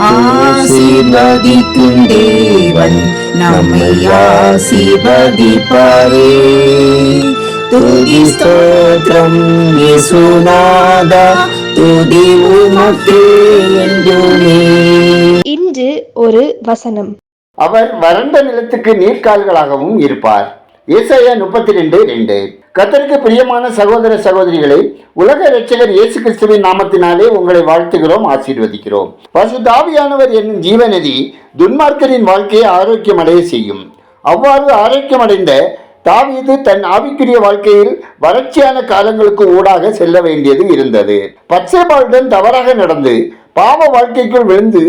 ஆசீர்வதிக்கும் தேவன் நம்மை ஆசீர்வதிப்பாரே. துதி ஸ்தோத்திரம் இயேசுநாதா துதி உமக்கே என்றுமே. இன்று ஒரு வசனம். அவர் வறண்ட நிலத்துக்கு நீர்க்கால்களாகவும் இருப்பார். ஏசாயா முப்பத்தி ரெண்டு. ரெண்டு கத்தருக்கு பிரியமான சகோதர சகோதரிகளை உலக இரட்சகர் இயேசு கிறிஸ்துவின் நாமத்தினாலே உங்களை வாழ்த்துகிறோம் ஆசீர்வதிக்கிறோம். பசுதாவியானவர் என்னும் ஜீவநதி துன்மார்க்கரின் வாழ்க்கையை ஆரோக்கியமடைய செய்யும். அவ்வாறு ஆரோக்கியமடைந்த தாவீது தன் ஆவிக்குரிய வாழ்க்கையில் வறட்சியான காலங்களுக்கு ஊடாக செல்ல வேண்டியது இருந்தது. பச்சைபாலுடன் தவறாக நடந்து பாவ வாழ்க்கைக்குள் விழுந்து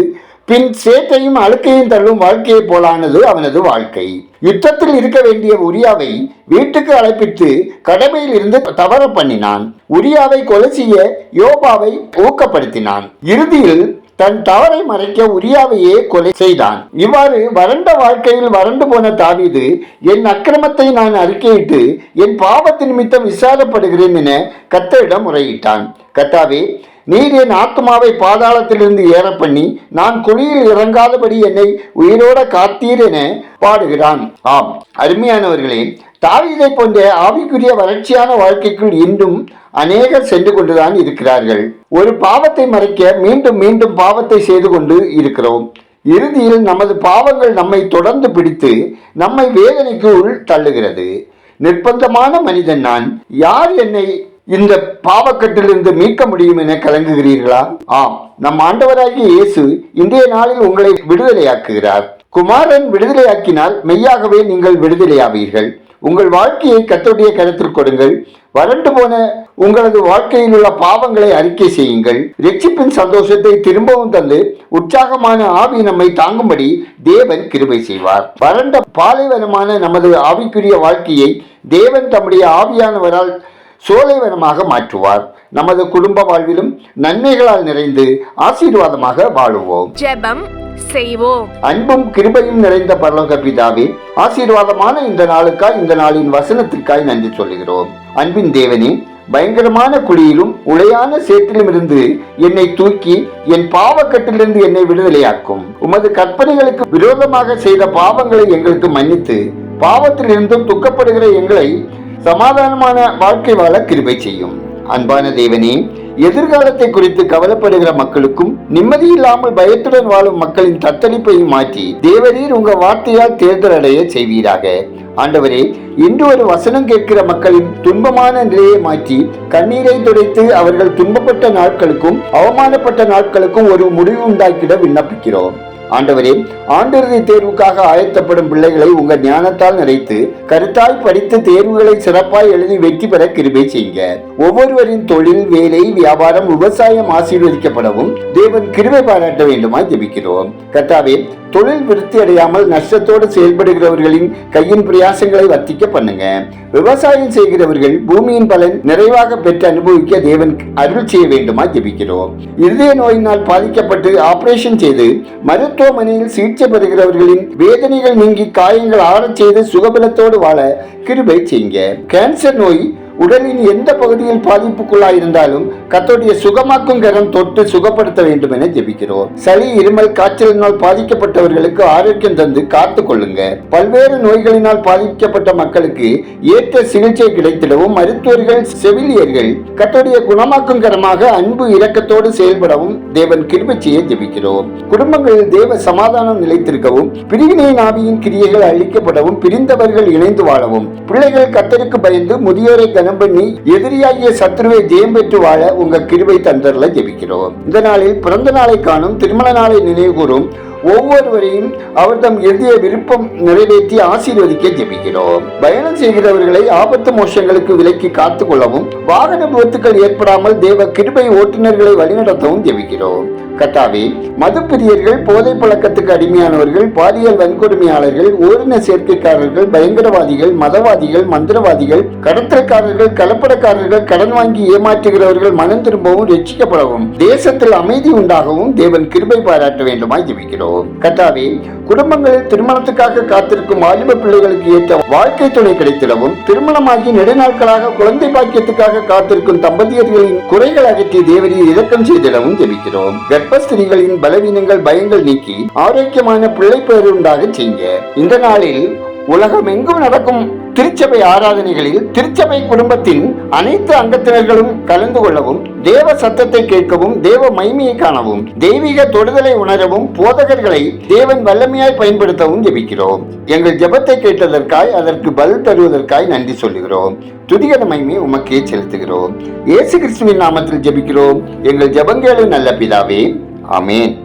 பின் சேட்டையும் அழுக்கையும் தள்ளும் வாழ்க்கையைப் போலானது அவனது வாழ்க்கை. யுத்தத்தில் இருக்க வேண்டிய உரியாவை வீட்டுக்கு அழைப்பித்து கடமையில் இருந்து தவற பண்ணினான். உரியாவை கொலை செய்ய யோபாவை ஊக்கப்படுத்தினான். இறுதியில் தன் தவறை மறைக்க உரியாவையே கொலை செய்தான். இவ்வாறு வறண்ட வாழ்க்கையில் வறண்டு போன தாவீது என் அக்கிரமத்தை நான் அறிக்கையிட்டு என் பாவத்தின் நிமித்தம் விசாரப்படுகிறேன் என கத்தரிடம் முறையிட்டான். கத்தாவே நீர் என் ஆத்மாவை பாதாளத்திலிருந்து ஏற பண்ணி நான் குழியில் இறங்காதபடி என்னை உயிரோட காத்தீர் என பாடுகிறான். ஆம். அருமையானவர்களே தாவீதை போன்ற ஆவிக்குரிய வறட்சியான வாழ்க்கைக்குள் இன்றும் அநேகர் சென்று கொண்டுதான் இருக்கிறார்கள். ஒரு பாவத்தை மறைக்க மீண்டும் மீண்டும் பாவத்தை செய்து கொண்டு இருக்கிறோம். இறுதியில் நமது பாவங்கள் நம்மை தொடர்ந்து பிடித்து நம்மை வேதனைக்கு உள் தள்ளுகிறது. நிர்பந்தமான மனிதன் நான். யார் என்னை இந்த பாவக்கட்டிலிருந்து மீட்க முடியும் என கலங்குகிறீர்களா? ஆம். நம் ஆண்டவராகிய இயேசு இன்றைய நாளில் உங்களை விடுதலையாக்குகிறார். குமாரன் விடுதலையாக்கினால் மெய்யாகவே நீங்கள் விடுதலையாவீர்கள். உங்கள் வாழ்க்கையை கத்தருடைய கருத்தில் கொடுங்கள். வறண்டு போன உங்களது வாழ்க்கையில் உள்ள பாவங்களை அறிக்கை செய்யுங்கள். ரட்சிப்பின் சந்தோஷத்தை திரும்பவும் தந்து உற்சாகமான ஆவி நம்மை தாங்கும்படி தேவன் கிருபை செய்வார். வறண்ட பாலைவனமான நமது ஆவிக்குரிய வாழ்க்கையை தேவன் தம்முடைய ஆவியானவரால் சோலைவனமாக மாற்றுவார். நமது குடும்ப வாழ்விலும் நன்மைகளால் நிறைந்து ஆசீர்வாதமாக வாழுவோம். ஜெபம் செய்வோம். அன்பும் கிருபையும் நிறைந்த பரலோக பிதாவே ஆசீர்வாதமான இந்த நாளுக்காய் இந்த நாளின் வசனத்திற்காய் நன்றி சொல்லுகிறோம். அன்பின் தேவனே பயங்கரமான குழியிலும் உளையான சேற்றிலும் இருந்து என்னை தூக்கி என் பாவக்கட்டிலிருந்து என்னை விடுதலையாக்கும். உமது கற்பனைகளுக்கு விரோதமாக செய்த பாவங்களை எங்களுக்கு மன்னித்து பாவத்திலிருந்தும் துக்கப்படுகிற எங்களை சமாதானமான வாழ்க்கை வாழ கிருபை செய்யும். அன்பான தேவனே எதிர்காலத்தை குறித்து கவலைப்படுகிற மக்களுக்கும் நிம்மதி இல்லாமல் பயத்துடன் வாழும் மக்களின் தத்தளிப்பையும் மாற்றி தேவரீர் உங்க வார்த்தையால் தேர்தல் அடைய செய்வீராக. ஆண்டவரே இன்று ஒரு வசனம் கேட்கிற மக்களின் துன்பமான நிலையை மாற்றி கண்ணீரை துடைத்து அவர்கள் துன்பப்பட்ட நாட்களுக்கும் அவமானப்பட்ட நாட்களுக்கும் ஒரு முடிவு உண்டாக்கிட விண்ணப்பிக்கிறோம். ஆண்டவரே ஆண்டிறுதி தேர்வுக்காக ஆயத்தப்படும் பிள்ளைகளை உங்க ஞானத்தால் நிறைத்து கருத்தாய் படித்து தேர்வுகளை சிறப்பாய் எழுதி வெற்றி பெற கிருபை செய்யுங்க. ஒவ்வொருவரின் தொழில் வேலை வியாபாரம் விவசாயம் ஆசீர்வதிக்கப்படவும் தேவன் கிருபை பாராட்ட வேண்டுமாய் ஜெபிக்கிறோம். கர்த்தாவே தொழில் விருத்தி அடையாமல் நஷ்டத்தோடு செயல்படுகிறவர்களின் கையின் பிரயாசங்களை வர்த்திக்க பண்ணுங்க. விவசாயம் செய்கிறவர்கள் பூமியின் பலன் நிறைவாக பெற்று அனுபவிக்க தேவன் அருள் செய்ய வேண்டுமா ஜெபிக்கிறோம். இருதய நோயினால் பாதிக்கப்பட்டு ஆபரேஷன் செய்து மருத்துவ மருத்துவமனையில் சிகிச்சை பெறுகிறவர்களின் வேதனைகள் நீங்கி காயங்கள் ஆறச் செய்து சுகபலத்தோடு வாழ கிருபை செய்யுங்க. கேன்சர் நோய் உடலின் எந்த பகுதியில் பாதிப்புக்குள்ளாயிருந்தாலும் கத்தோடைய சுகமாக்கும் கரம் தொட்டு சுகப்படுத்த வேண்டும் என ஜெபிக்கிறோம். சளி இருமல் காய்ச்சலினால் பாதிக்கப்பட்டவர்களுக்கு ஆரோக்கியம் தந்து காத்து கொள்ளுங்க பல்வேறு நோய்களினால் பாதிக்கப்பட்ட மக்களுக்கு ஏற்ற சிகிச்சை கிடைத்திடவும் மருத்துவர்கள் செவிலியர்கள் கத்தோடைய குணமாக்கும் கரமாக அன்பு இரக்கத்தோடு செயல்படவும் தேவன் கிருபச்சியை ஜெபிக்கிறோம். குடும்பங்களில் தேவ சமாதானம் நிலைத்திருக்கவும் பிரிவினை நாவியின் கிரியைகள் அழிக்கப்படவும் பிரிந்தவர்கள் இணைந்து வாழவும் பிள்ளைகள் கத்தருக்கு பயந்து முதியோரை தியானம் பண்ணி எதிரியாகிய சத்ருவை ஜெயம் பெற்று வாழ உங்க கிருபை தந்தரல ஜெபிக்கிறோம். இந்த நாளில் பிறந்த நாளை காணும் திருமண நாளை நினைவுகூறும் ஒவ்வொருவரையும் அவர் தம் எழுதிய விருப்பம் நிறைவேற்றி ஆசீர்வதிக்க ஜெபிக்கிறோம். பயணம் செய்கிறவர்களை ஆபத்து மோஷங்களுக்கு விலக்கி காத்துக் கொள்ளவும் வாகன விபத்துக்கள் ஏற்படாமல் தேவ கிருபை ஓட்டுநர்களை வழிநடத்தவும் ஜெபிக்கிறோம். கத்தாவே மதுப்பிரியர்கள் போதை பழக்கத்துக்கு அடிமையானவர்கள் பாலியல் வன்கொடுமையாளர்கள் ஓரின சேர்க்கைக்காரர்கள் பயங்கரவாதிகள் மதவாதிகள் மந்திரவாதிகள் கடத்தல்காரர்கள் கலப்படக்காரர்கள் கடன் வாங்கி ஏமாற்றுகிறவர்கள் மனம் திரும்பவும் ரட்சிக்கப்படவும் தேசத்தில் அமைதி உண்டாகவும் தேவன் கிருபை பாராட்ட வேண்டுமாய் ஜெபிக்கிறோம். கட்டாவே குடும்பங்களில் திருமணத்துக்காக காத்திருக்கும் வாலிப பிள்ளைகளுக்கு ஏற்ற வாழ்க்கை துணை கிடைத்திடவும் திருமணமாகி நெடுநாட்களாக குழந்தை பாக்கியத்துக்காக காத்திருக்கும் தம்பதியர்களின் குறைகள் அகற்றி தேவரியை இறக்கம் செய்திடவும் ஜெபிக்கிறோம். கர்ப்பஸ்திரிகளின் பலவீனங்கள் பயங்கள் நீக்கி ஆரோக்கியமான பிள்ளை பேரு உண்டாக இந்த நாளில் உலகம் எங்கும் நடக்கும் திருச்சபை ஆராதனைகளில் திருச்சபை குடும்பத்தின் அனைத்து அங்கத்தினர்களும் கலந்து கொள்ளவும் தேவ சத்தத்தை கேட்கவும் தேவ மைமையை காணவும் தெய்வீக தொடுதலை உணரவும் போதகர்களை தேவன் வல்லமையாய் பயன்படுத்தவும் ஜெபிக்கிறோம். எங்கள் ஜெபத்தை கேட்டதற்காய் அதற்கு பதில் தருவதற்காய் நன்றி சொல்லுகிறோம். துதிகர மைமை உமக்கே செலுத்துகிறோம். இயேசு கிறிஸ்துவின் நாமத்தில் ஜெபிக்கிறோம். எங்கள் ஜெபங்கேளு நல்ல பிதாவே. ஆமென்.